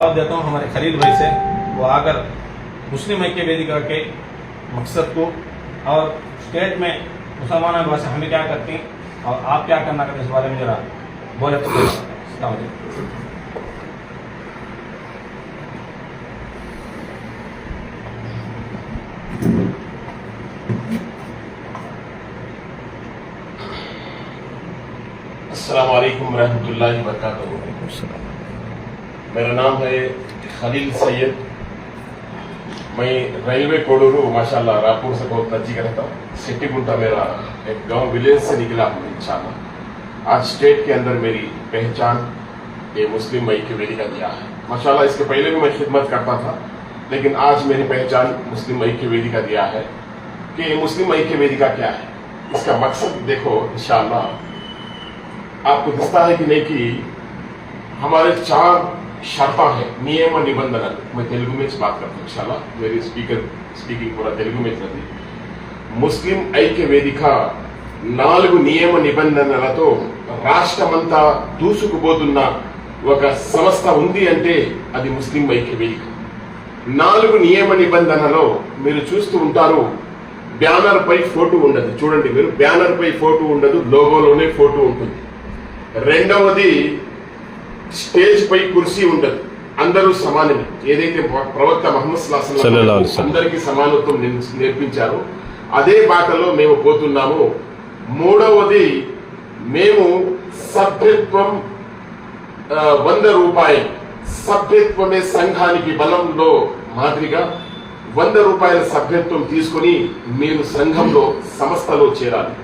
जवाब देता हूँ हमारे खलील भाई से, वो आकर मुस्लिम ऐक्य वेदिका के मकसद को और स्टेट में मुसलमान भाषा हमें क्या करती हैं और आप क्या करना करते इस बारे में जरा बोले तो अस्सलाम वालेकुम। मेरा नाम है खलील सैयद। मैं रेलवे कोडूरू, माशाल्लाह रायपुर से बहुत नज़दीक रहता हूँ। सिटी गुंटा मेरा एक गाँव विलेज से निकला हूँ, इंशाल्लाह। आज स्टेट के अंदर मेरी पहचान, ये मुस्लिम मई की वेदिका दिया है। माशाल्लाह, इसके पहले भी मैं खिदमत करता था, लेकिन आज मेरी पहचान मुस्लिम मई की वेदिका दिया है। कि मुस्लिम मई की वेदिका क्या है? इसका मकसद देखो, इंशाल्लाह, आपको दिखता है कि नहीं कि हमारे चार शर्ता है నియమ నిబంధనలు मैं तेलुगु में बात करता हूँ इंशाल्लाह मेरी स्पीकर स्पीकिंग पूरा तेलुगु में चलती ముస్లిం ఐక్య వేదిక నాలుగు నియమ నిబంధనలతో రాష్ట్రమంతా దూసుకుపోతున్న ఒక సంస్థ ఉంది అంటే అది ముస్లిం ఐక్య వేదిక నాలుగు నియమ నిబంధనలో మీరు చూస్తూ ఉంటారు బ్యానర్ పై ఫోటో ఉండదు చూడండి మీరు బ్యానర్ పై ఫోటో ఉండదు లోగోలోనే ఫోటో ఉంటుంది రెండవది స్టేజ్ పై కుర్సీ ఉండదు అందరూ సమానమే. ఏదైతే ప్రవక్త మహమ్మద్. అందరికీ సమానత్వం నేర్- నేర్పించారు. అదే బాటలో మేము పోతున్నాము. మూడవది మేము సభ్యత్వం వంద రూపాయలు. సభ్యత్వమే సంఘానికి బలంలో మాదిరిగా వంద రూపాయల సభ్యత్వం తీసుకొని మీరు సంఘంలో సంస్థలో చేరాలి.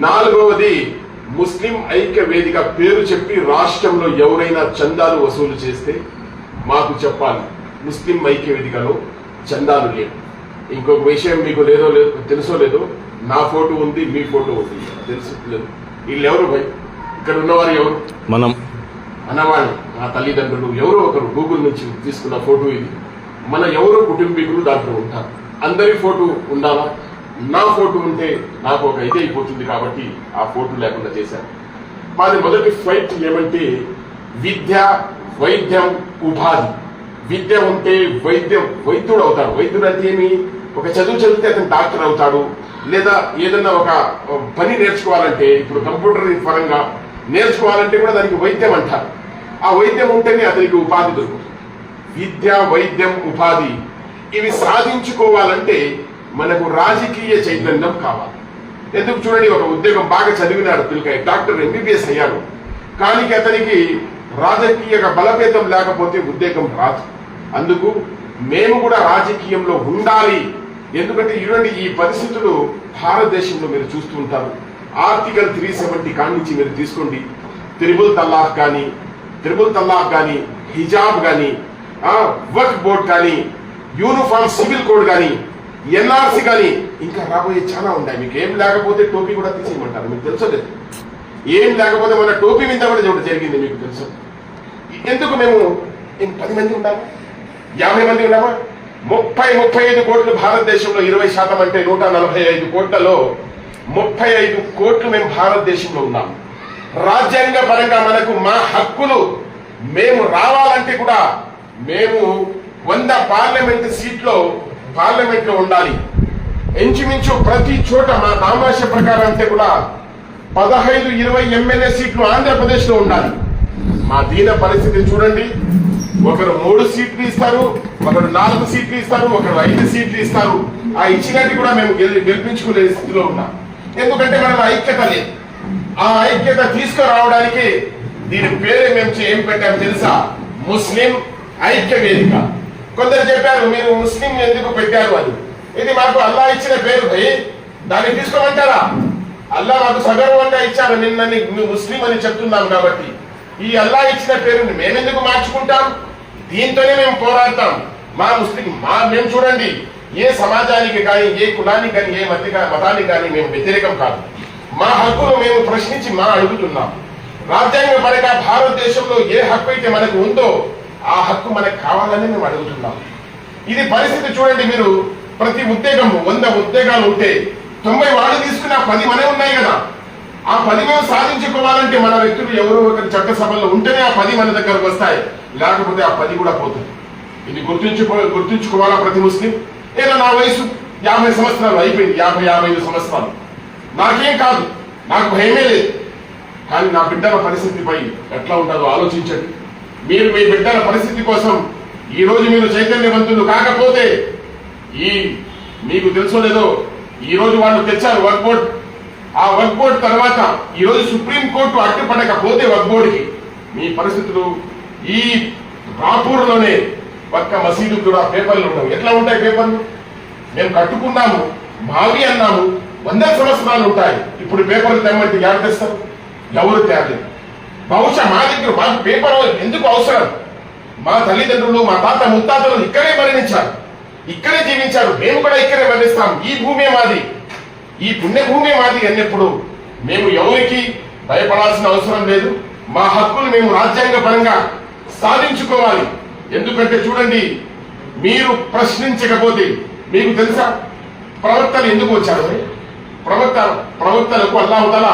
నాలుగవది ముస్లిం ఐక్య వేదిక పేరు చెప్పి రాష్ట్రంలో ఎవరైనా చందాలు వసూలు చేస్తే మాకు చెప్పాలి ముస్లిం ఐక్య వేదికలో చందాలు లేవు. ఇంకొక విషయం మీకు లేదో లేదో తెలుసో లేదో నా ఫోటో ఉంది మీ ఫోటో ఉంది. తెలుసు లేదు. వీళ్ళు ఎవరు భయ్? ఇక్కడ ఉన్నవారు ఎవరు? మనం. అన్నవాళ్ళు నా తల్లిదండ్రులు. ఎవరో ఒకరు గూగుల్ నుంచి తీసుకున్న ఫోటో ఇది. మన ఎవరో కుటుంబీకులు దాంట్లో ఉంటారు. అందరి ఫోటో ఉండాలా? నా ఫోటో ఉంటే నాకు ఒక ఇది అయిపోతుంది కాబట్టి ఆ ఫోటో లేకుండా చేశాను. మాది మొదటి ఫైట్ ఏమంటే విద్య వైద్యం ఉపాధి. విద్య ఉంటే వైద్యం వైద్యుడు అవుతాడు. వైద్యుడు అంటే ఏమి? ఒక చదువు చదివితే అతను డాక్టర్ అవుతాడు. లేదా ఏదన్నా ఒక పని నేర్చుకోవాలంటే ఇప్పుడు కంప్యూటర్ పరంగా నేర్చుకోవాలంటే కూడా దానికి వైద్యం అంటారు. ఆ వైద్యం ఉంటేనే అతనికి ఉపాధి దొరుకుతుంది. విద్య వైద్యం ఉపాధి. ఇవి సాధించుకోవాలంటే మనకు రాజకీయ చైతన్యం కావాలి. ఎందుకు చూడండి ఒక ఉద్యోగం బాగా చదివినాడు పిల్లకాయ డాక్టర్ ఎంబీబీఎస్ అయ్యాడు. కానీ అతనికి రాజకీయ బలభేదం లేకపోతే ఉద్యోగం రాదు. అందుకు మేము కూడా రాజకీయంలో ఉండాలి. ఎందుకంటే ఇటువంటి ఈ పరిస్థితులు భారతదేశంలో మీరు చూస్తూ ఉంటారు. ఆర్టికల్ త్రీ సెవెంటీ కాడి నుంచి మీరు తీసుకోండి. త్రిబుల్ తల్లాహ్ కానీ త్రిబుల్ తల్లాహ్ కానీ హిజాబ్ కానీ వర్క్ బోర్డ్ కానీ యూనిఫామ్ సివిల్ కోడ్ కానీ ఎన్ఆర్సీ కానీ ఇంకా రాబోయే చాలా ఉన్నాయి. మీకు ఏం లేకపోతే టోపీ కూడా తీసేయమంటారు. మీకు తెలుసో లేదు. ఏం లేకపోతే మన టోపీ మీద కూడా ఒకటి జరిగింది మీకు తెలుసు? ఎందుకు మేము ఏం పది మంది ఉన్నామా? యాభై మంది ఉన్నామా? ముప్పై ముప్పై ఐదు కోట్లు భారతదేశంలో ఇరవై శాతం అంటే నూట నలభై ఐదు కోట్లలో ముప్పై ఐదు కోట్లు మేము భారతదేశంలో ఉన్నాం. రాజ్యాంగ పరంగా మనకు మా హక్కులు మేము రావాలంటే కూడా మేము వంద పార్లమెంట్ సీట్లో పార్లమెంట్లో ఉండాలి. ఇంచుమించు ప్రతి చోట మా నామాశ ప్రకారం అంతే కూడా పదహైదు ఇరవై ఎమ్మెల్యే సీట్లు ఆంధ్రప్రదేశ్లో ఉండాలి. మా దీన పరిస్థితి చూడండి. ఒకరు మూడు సీట్లు ఇస్తారు ఒకరు నాలుగు సీట్లు ఇస్తారు ఒకరు ఐదు సీట్లు ఇస్తారు. ఆ ఇచ్చినట్టు కూడా మేము గెలి- గెలిపించుకునే స్థితిలో ఉన్నాం. ఎందుకంటే మనం ఐక్యత లేదు. ఆ ఐక్యత తీసుకురావడానికి దీని పేరే మేము ఏం పెట్టాము తెలుసా? ముస్లిం ఐక్య వేదిక. కొందరు చెప్పారు మీరు ముస్లిం ఎందుకు పెట్టారు? అని. ఇది మాకు అల్లా ఇచ్చిన పేరు భయ్. దాన్ని తీసుకోమంటారా? అల్లా మాకు సగర్వంగా ఇచ్చారు నిన్న నువ్వు ముస్లిం అని చెప్తున్నాం కాబట్టి. ఈ అల్లా ఇచ్చిన పేరుని మేమెందుకు మార్చుకుంటాం? దీంతోనే మేము పోరాడతాం. మా ముస్లిం మా మేము చూడండి ఏ సమాజానికి కానీ ఏ కులానికి కానీ ఏ మత మతానికి కానీ మేము వ్యతిరేకం కాదు. మా హక్కును మేము ప్రశ్నించి మా అడుగుతున్నాం. రాజ్యాంగ పరంగా భారతదేశంలో ఏ హక్కు అయితే మనకు ఉందో ఆ హక్కు మనకు కావాలని మేము అడుగుతున్నాం. ఇది పరిస్థితి చూడండి మీరు. ప్రతి ఉద్యోగము వంద ఉద్యోగాలు ఉంటే తొంభై వాళ్ళు తీసుకున్న పది మనే ఉన్నాయి కదా. ఆ పది మనం సాధించుకోవాలంటే మన వ్యక్తులు ఎవరో ఒకరి చట్టసభల్లో ఉంటేనే ఆ పది మన దగ్గరకు వస్తాయి. లేకపోతే ఆ పది కూడా పోతుంది. ఇది గుర్తించుకో గుర్తించుకోవాలా ప్రతి ముస్లిం? ఏదో నా వయసు యాభై సంవత్సరాలు అయిపోయింది. యాభై యాభై ఐదు సంవత్సరాలు. నాకేం కాదు. నాకు భయమే లేదు. కానీ నా బిడ్డల పరిస్థితిపై ఎట్లా ఉంటుందో ఆలోచించండి. మీరు మీ బిడ్డల పరిస్థితి కోసం ఈ రోజు మీరు చైతన్యవంతులు కాకపోతే ఈ మీకు తెలుసో లేదో ఈ రోజు వాళ్ళు తెచ్చారు వర్క్ బోర్డ్ ఆ వర్క్ బోర్డ్ తర్వాత ఈ రోజు సుప్రీం కోర్టు అడ్డుపడకపోతే వర్క్ బోర్డుకి మీ పరిస్థితులు ఈ రాపూర్లోనే ఒక్క మసీదు కూడా పేపర్లు ఉండవు. ఎట్లా ఉంటాయి పేపర్లు? మేము కట్టుకున్నాము మావి అన్నాము వంద సంవత్సరాలు ఉంటాయి. ఇప్పుడు పేపర్లు తెమ్మంటే ఎవరు తెస్తారు? ఎవరు తేలేదు బహుశా మా దగ్గర మాకు పేపర్ ఎందుకు అవసరం? మా తల్లిదండ్రులు మా తాత ముత్తాతలు ఇక్కడే మరణించారు. ఇక్కడే జీవించారు. మేము కూడా ఇక్కడే మరణిస్తాం. ఈ భూమే మాది. ఈ పుణ్యభూమి మాది అన్నప్పుడు మేము ఎవరికి భయపడాల్సిన అవసరం లేదు. మా హక్కులు మేము రాజ్యాంగ పరంగా సాధించుకోవాలి. ఎందుకంటే చూడండి మీరు ప్రశ్నించకపోతే మీకు తెలుసా? ప్రవక్తలు ఎందుకు వచ్చారు? ప్రవక్త ప్రవక్తలకు అల్లాహతల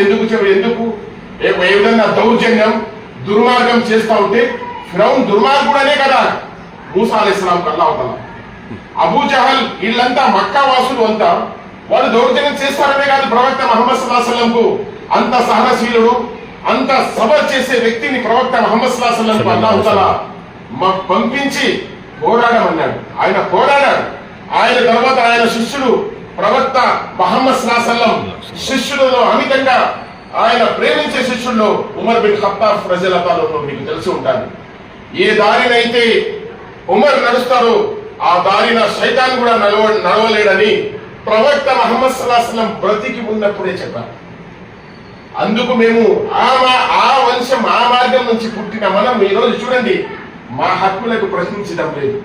ఎందుకు ఎందుకు ఏ- విధంగా దౌర్జన్యం దుర్మార్గం చేస్తా ఉంటే ఫిరౌన్ దుర్మార్గుడనే కదా. మూసా అలైస్లాం అల్లాహతల అబూ జహల్ వీళ్ళంతా మక్కా వాసులు అంతా వాళ్ళు దౌర్జన్యం చేస్తారనే కాదు ప్రవక్త మహమ్మద్ సల్లాహంకు అంత సహనశీలుడు అంత సబర్ చేసే వ్యక్తిని ప్రవక్త మహమ్మద్ సల్లాహంకు అల్లాహతల పంపించి పోరాడమన్నాడు. ఆయన పోరాడాడు. ఆయన తర్వాత ఆయన శిష్యుడు ప్రవక్త మహమ్మద్ సల్లాహం శిష్యులలో అమితంగా ఆయన ప్రేమించే శిష్యుల్లో ఉమర్ బిన్ ఖత్తాబ్ ప్రజలతాలో మీకు తెలిసి ఉంటారు. ఏ దారినైతే ఉమర్ నడుస్తారో ఆ దారిన శైతాన్ కూడా నడవ నడవలేడని ప్రవక్త మహమ్మద్ సల్లాహం బ్రతికి ఉన్నప్పుడే చెప్పారు. అందుకు మేము ఆ మా- ఆ వంశం ఆ మార్గం నుంచి పుట్టిన మనం ఈ రోజు చూడండి మా హక్కులకు ప్రశ్నించడం లేదు.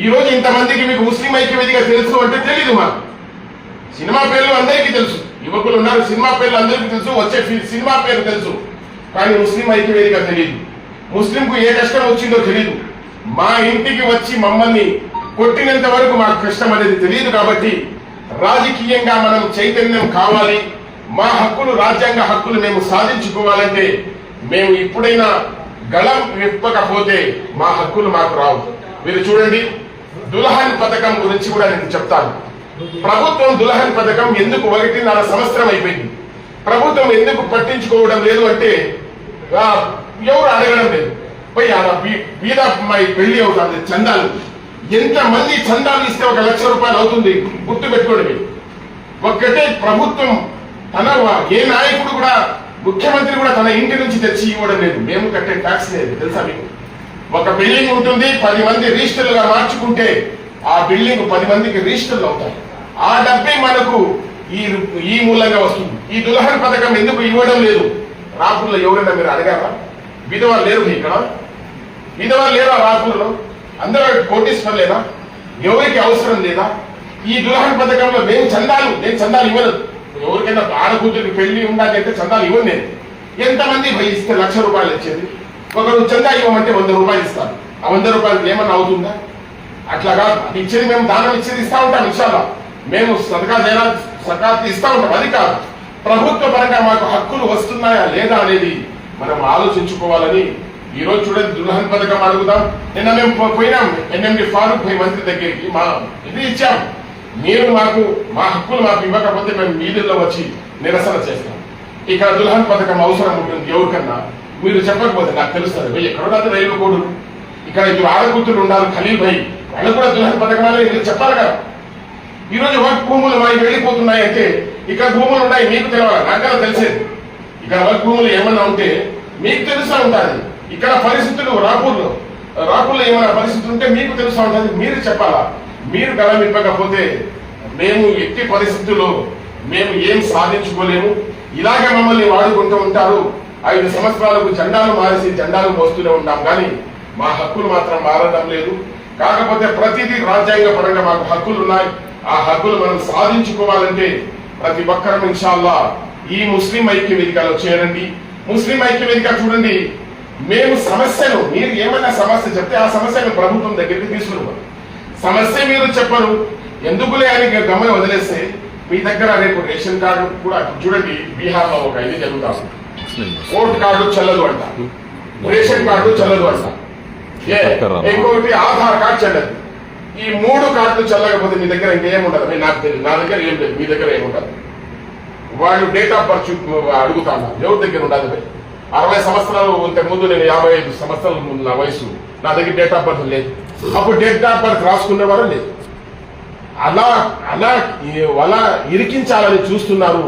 ఈ రోజు ఇంతమందికి మీకు ముస్లిం ఐక్యవేదిగా తెలుసు అంటే తెలియదు మాకు. సినిమా పేర్లు అందరికీ తెలుసు. యువకులు ఉన్నారు సినిమా పేర్లు అందరికీ తెలుసు వచ్చే సినిమా పేరు తెలుసు. కానీ ముస్లిం ఐక్యవేదిగా తెలియదు ముస్లింకు ఏ కష్టం వచ్చిందో తెలియదు మా ఇంటికి వచ్చి మమ్మల్ని కొట్టినంత వరకు మాకు కష్టం అనేది తెలియదు కాబట్టి రాజకీయంగా మనం చైతన్యం కావాలి. మా హక్కులు రాజ్యాంగ హక్కులు మేము సాధించుకోవాలంటే మేము ఇప్పుడైనా గళం విప్పకపోతే మా హక్కులు మాకు రావు. మీరు చూడండి దుల్హన్ పథకం గురించి కూడా నేను చెప్తాను. ప్రభుత్వం దులహన్ పథకం ఎందుకు ఒకటిన్నర సంవత్సరం అయిపోయింది? ప్రభుత్వం ఎందుకు పట్టించుకోవడం లేదు అంటే ఎవరు అడగడం లేదు. పోయి ఆ బీద అమ్మాయి పెళ్ళి అవుతుంది చందాలు. ఎంత మంది చందాలు ఇస్తే ఒక లక్ష రూపాయలు అవుతుంది? గుర్తు పెట్టుకోండి ఒక్కటే ప్రభుత్వం తన ఏ నాయకుడు కూడా ముఖ్యమంత్రి కూడా తన ఇంటి నుంచి తెచ్చి ఇవ్వడం లేదు. మేము కట్టే ట్యాక్స్ లేదు. తెలుసా మీకు? ఒక బిల్డింగ్ ఉంటుంది పది మంది రిజిస్టర్లుగా మార్చుకుంటే ఆ బిల్డింగ్ పది మందికి రిజిస్టర్లు అవుతాయి ఆ డబ్బే మనకు ఈ ఈ మూలంగా వస్తుంది. ఈ దులహన్ పథకం ఎందుకు ఇవ్వడం లేదు? రాపూర్లో ఎవరైనా మీరు అడగారా? విధవ లేరు ఇక్కడ? విధవ లేరా రాపూర్లో అందరూ కోటీశ్వర్లేదా ఎవరికి అవసరం లేదా? ఈ దులహన్ పథకంలో మేము చందాలు నేను చందాలు ఇవ్వను. ఎవరికైనా ఆడకూతురికి పెళ్ళి ఉండాలి అంటే చందాలు ఇవ్వను నేను. ఎంతమంది భయ ఇస్తే లక్ష రూపాయలు ఇచ్చేది? ఒకరు చందా ఇవ్వమంటే వంద రూపాయలు ఇస్తారు. ఆ వంద రూపాయలు ఏమన్నా అవుతుందా? అట్లా కాదు ఇచ్చేది మేము దానం ఇచ్చేది ఇస్తా ఉంటాం ఇన్షాల్లా. మేము సదకా జైనా సకాత్ ఇస్తా ఉంటాం అది కాదు. ప్రభుత్వ పరంగా మాకు హక్కులు వస్తున్నాయా లేదా అనేది మనం ఆలోచించుకోవాలని ఈ రోజు చూడండి దుల్హన్ పథకం అడుగుదాం. నిన్న మేము పో- పోయినాం ఎన్ఎండి ఫారూక్ భై మంత్రి దగ్గరికి. మా ఇది ఇచ్చాం. మీరు మాకు మా హక్కులు మాకు ఇవ్వకపోతే మేము వీధుల్లో వచ్చి నిరసన చేస్తాం. ఇక్కడ దుల్హన్ పథకం అవసరం ఉంటుంది ఎవరికన్నా. మీరు చెప్పకపోతే నాకు తెలుస్తుంది. భయ్ రైలు కోడు ఇక్కడ ఇద్దరు ఆడకూతులు ఉండాలి ఖలీల్ భయ్. వాళ్ళు కూడా దుల్హన్ పథకం మీరు చెప్పాలి కదా. ఈరోజు వర్క్ భూములు మనకి వెళ్ళిపోతున్నాయి అంటే ఇక్కడ భూములు ఉన్నాయి మీకు తెలవాలి. నాకన్నా తెలిసేది. ఇక్కడ వర్క్ భూములు ఏమన్నా ఉంటే మీకు తెలుసా ఉంటుంది ఇక్కడ పరిస్థితులు రాపూర్లో రాపూర్లో ఏమైనా పరిస్థితులు ఉంటే మీకు తెలుసా ఉంటుంది మీరు చెప్పాలా? మీరు గలం ఇప్పకపోతే మేము ఎట్టి పరిస్థితుల్లో మేము ఏం సాధించుకోలేము. ఇలాగే మమ్మల్ని వాడుకుంటూ ఉంటారు. ఐదు సంవత్సరాలకు జెండాలు మారేసి జెండాలు మోస్తూనే ఉంటాం. కానీ మా హక్కులు మాత్రం మారడం లేదు. కాకపోతే ప్రతిదీ రాజ్యాంగ పరంగా మాకు హక్కులు ఉన్నాయి ఆ హక్కులు మనం సాధించుకోవాలంటే ప్రతి ఒక్కరం ఇన్షాల్లా ఈ ముస్లిం ఐక్య వేదికలో చేరండి. ముస్లిం ఐక్య వేదిక చూడండి. మేము సమస్యను మీరు ఏమైనా సమస్య చెప్తే ఆ సమస్యను ప్రభుత్వం దగ్గరికి తీసుకున్నాం సమస్య మీరు చెప్పరు. ఎందుకులే అని గమని వదిలేస్తే మీ దగ్గర రేపు రేషన్ కార్డు కూడా చూడండి బీహార్లో ఒక ఇది జరుగుతా ఓటు కార్డు చెల్లదు అంట. రేషన్ కార్డు చెల్లదు అంట. ఏ ఇంకొకటి ఆధార్ కార్డు చెల్లదు. ఈ మూడు కార్డులు చెల్లకపోతే మీ దగ్గర ఇంకేం ఉండదు. మీ నాకు తెలియదు నా దగ్గర ఏం లేదు. మీ దగ్గర ఏముండదు వాళ్ళు డేట్ ఆఫ్ బర్త్ అడుగుతాను. ఎవరి దగ్గర ఉండదు. అరవై సంవత్సరాలు ఉంటే ముందు నేను యాభై ఐదు సంవత్సరాల ముందు నా వయసు. నా దగ్గర డేట్ ఆఫ్ బర్త్ లేదు. అప్పుడు డేట్ ఆఫ్ బర్త్ రాసుకునేవారు లేదు. అలా అలా అలా ఇరికించాలని చూస్తున్నారు.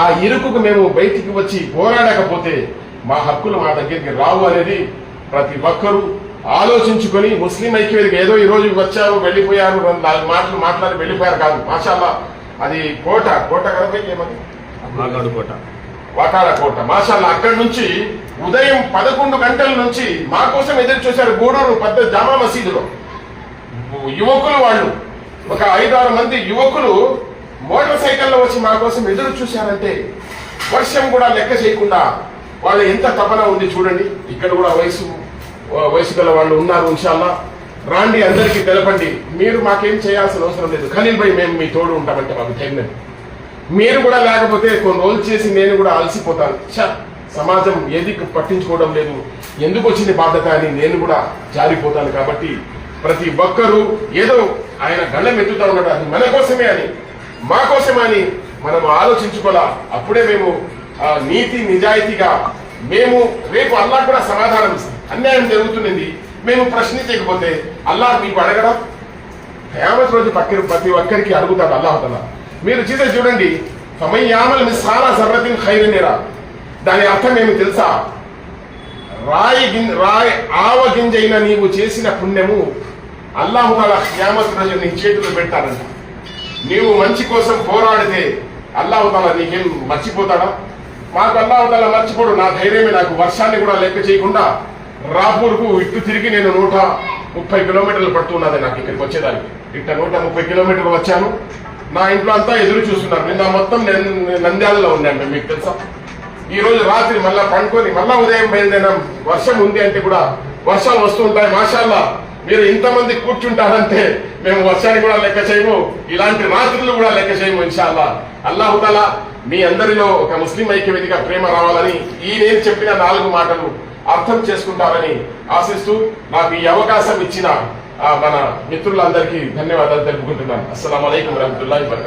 ఆ ఇరుకుకు మేము బయటికి వచ్చి పోరాడకపోతే మా హక్కులు మా దగ్గరికి రావు అనేది ప్రతి ఒక్కరూ ఆలోచించుకొని ముస్లిం ఐక్యవేదిక ఏదో ఈ రోజు వచ్చారు వెళ్ళిపోయారు నాలుగు మాటలు మాట్లాడి వెళ్ళిపోయారు కాదు. మాషాల్లా అది కోట కోట మాగాడు కోట. వాటాల కోట. మాషాల్లా అక్కడి నుంచి ఉదయం పదకొండు గంటల నుంచి మా కోసం ఎదురు చూశారు గూడూరు పెద్ద జామా మసీదులో. యువకులు వాళ్ళు. ఒక ఐదారు మంది యువకులు మోటార్ సైకిల్లో వచ్చి మా కోసం ఎదురు చూశారంటే వర్షం కూడా లెక్క చేయకుండా వాళ్ళు ఎంత తపన ఉంది చూడండి. ఇక్కడ కూడా వయసు వయసు గల వాళ్ళు ఉన్నారు ఇన్షాల్లా రాండి అందరికీ తెలపండి. మీరు మాకేం చేయాల్సిన అవసరం లేదు. ఖలీల్ భాయ్ మేము మీ తోడు ఉంటామంటే మాకు ధైర్యం. మీరు కూడా లేకపోతే కొన్ని రోజులు చేసి నేను కూడా అలసిపోతాను. ఛ, సమాజం ఏది పట్టించుకోవడం లేదు. ఎందుకు వచ్చింది బాధ్యత అని నేను కూడా జారిపోతాను కాబట్టి ప్రతి ఒక్కరూ ఏదో ఆయన గళ్ళం ఎత్తుతా ఉన్నాడు. అది మన కోసమే అని మా కోసమే అని మనం ఆలోచించుకోవాలా? అప్పుడే మేము నీతి నిజాయితీగా మేము రేపు అల్లా కూడా సమాధానం ఇస్తాం. అన్యాయం జరుగుతున్నది. మేము ప్రశ్నించకపోతే అల్లాహ్ మీకు అడగడం? కయామత్ రోజు పక్కన ప్రతి ఒక్కరికి అడుగుతాడు అల్లాహతల మీరు చేసే చూడండి. సమయామల్ మిస్సాలా సర్రతిన్ ఖైరనిరా దాని అర్థం ఏమి తెలుసా? రాయి గిం- రాయి ఆవ గింజైన నీవు చేసిన పుణ్యము అల్లాహుతాల క్యామత్ రోజు నీ చేతులు పెడతాడంట. నీవు మంచి కోసం పోరాడితే అల్లాహుతాల నీకేం మర్చిపోతాడా? మాకు అల్లాహుతాల మర్చిపోడు. నా ధైర్యమే నాకు. వర్షాన్ని కూడా లెక్క చేయకుండా రాపూర్కు ఇటు తిరిగి నేను నూట ముప్పై కిలోమీటర్లు పడుతున్నది నాకు ఇక్కడికి వచ్చేదానికి. ఇట్ట నూట ముప్పై కిలోమీటర్లు వచ్చాను. నా ఇంట్లో అంతా ఎదురు చూస్తున్నారు. నిన్న మొత్తం నేను నంద్యాలలో ఉన్నాను. మీకు తెలుసా? ఈ రోజు రాత్రి మళ్ళా పండుకొని మళ్ళా ఉదయం బయలుదేరాం వర్షం ఉంది అంటే కూడా వర్షాలు వస్తుంటాయి మాషాల్లా మీరు ఇంతమంది కూర్చుంటారంటే మేము వర్షాన్ని కూడా లెక్క చేయము. ఇలాంటి రాత్రులు కూడా లెక్క చేయము ఇన్షాల్లా. అల్లాహుతాలా మీ అందరిలో ఒక ముస్లిం ఐక్యవేదిగా ప్రేమ రావాలని ఈ నేను చెప్పిన నాలుగు మాటలు. అర్థం చేసుకుంటారని ఆశిస్తూ నాకు ఈ అవకాశం ఇచ్చిన మన మిత్రులందరికీ ధన్యవాదాలు తెలుపుకుంటున్నాను. అస్సలం అయికం రహమతుల్లా ఇబ్బంది